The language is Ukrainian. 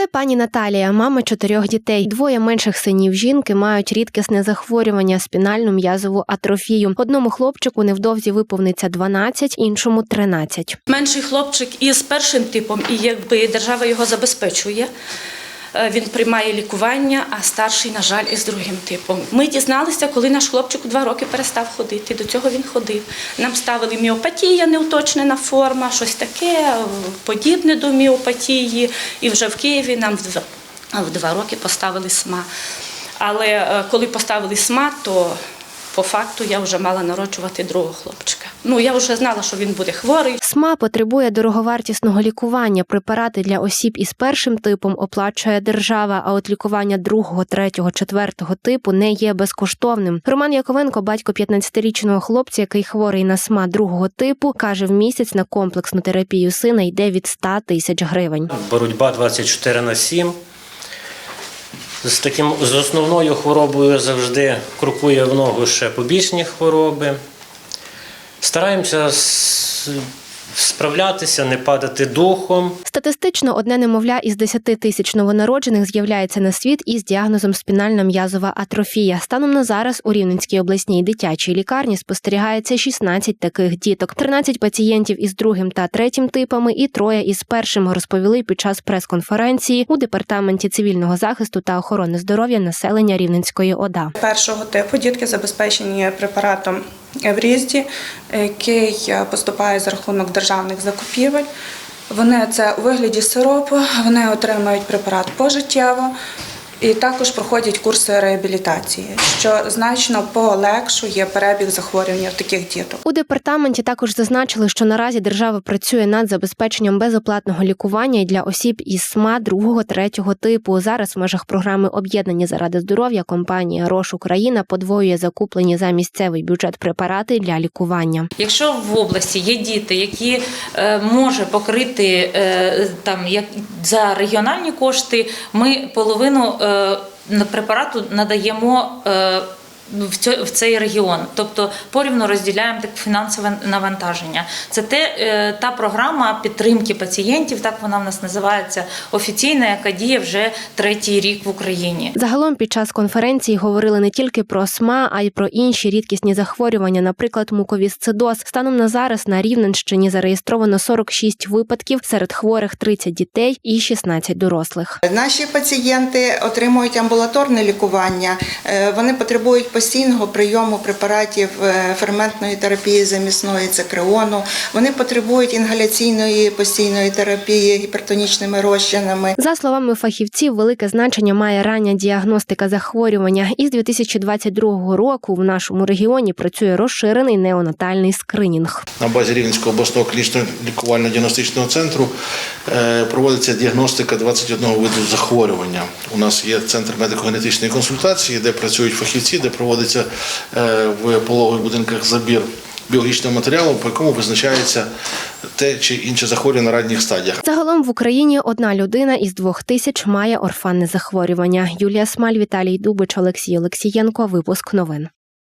Це пані Наталія, мама чотирьох дітей. Двоє менших синів жінки мають рідкісне захворювання спінальну м'язову атрофію. Одному хлопчику невдовзі виповниться 12, іншому 13. Менший хлопчик із першим типом, і якби держава його забезпечує. Е, Він приймає лікування, а старший, на жаль, із другим типом. Ми дізналися, коли наш хлопчик у два роки перестав ходити. До цього він ходив. Нам ставили міопатія, неуточнена форма, щось таке, е, подібне до міопатії. І вже в Києві нам в два, роки поставили СМА. Але е, коли поставили СМА, то по факту я вже мала народжувати другого хлопчика. Ну я вже знала, що він буде хворий. СМА потребує дороговартісного лікування. Препарати для осіб із першим типом оплачує держава, а от лікування другого, третього, четвертого типу не є безкоштовним. Роман Яковенко, батько 15-річного хлопця, який хворий на СМА другого типу, каже, в місяць на комплексну терапію сина йде від 100 тисяч гривень. Боротьба 24 на 7. З таким з основною хворобою завжди крокує в ногу ще побічні хвороби. Стараємося справлятися, не падати духом. Статистично одне немовля із 10 тисяч новонароджених з'являється на світ із діагнозом спінальна м'язова атрофія. Станом на зараз у Рівненській обласній дитячій лікарні спостерігається 16 таких діток, 13 пацієнтів із другим та третім типами і троє із першим розповіли під час прес-конференції у департаменті цивільного захисту та охорони здоров'я населення Рівненської ОДА. Першого типу дітки забезпечені препаратом Еврізді, який е, поступає за рахунок державних закупівель. Вони це у вигляді сиропу, вони отримують препарат пожиттєво і також проходять курси реабілітації, що значно полегшує перебіг захворювання в таких діток. У департаменті також зазначили, що наразі держава працює над забезпеченням безоплатного лікування для осіб із СМА другого третього типу. Зараз в межах програми Об'єднані заради здоров'я компанія Рош Україна подвоює закуплені за місцевий бюджет препарати для лікування. Якщо в області є діти, які е, може покрити е, там як за регіональні кошти, ми половину е, препарату надаємо. В цьо- в цей регіон, тобто порівну розділяємо так фінансове навантаження. Це те е, та програма підтримки пацієнтів, так вона в нас називається офіційна, яка діє вже третій рік в Україні. Загалом під час конференції говорили не тільки про СМА, а й про інші рідкісні захворювання, наприклад, муковісцидоз. Станом на зараз на Рівненщині зареєстровано 46 випадків, серед хворих 30 дітей і 16 дорослих. Наші пацієнти отримують амбулаторне лікування. Е, Вони потребують постійного прийому препаратів е, ферментної терапії замісної цикреону. Вони потребують інгаляційної постійної терапії гіпертонічними розчинами. За словами фахівців, велике значення має рання діагностика захворювання. Із 2022 року в нашому регіоні працює розширений неонатальний скринінг. На базі Рівненського обласного клінічного лікувально-діагностичного центру е, проводиться діагностика 21 виду захворювання. У нас є центр медико-генетичної консультації, де працюють фахівці, де проводиться е, в пологових будинках забір біологічного матеріалу, по якому визначається те чи інше захворювання на ранніх стадіях. Загалом в Україні одна людина із двох тисяч має орфанне захворювання. Юлія Смаль, Віталій Дубич, Олексій Олексієнко. Випуск новин.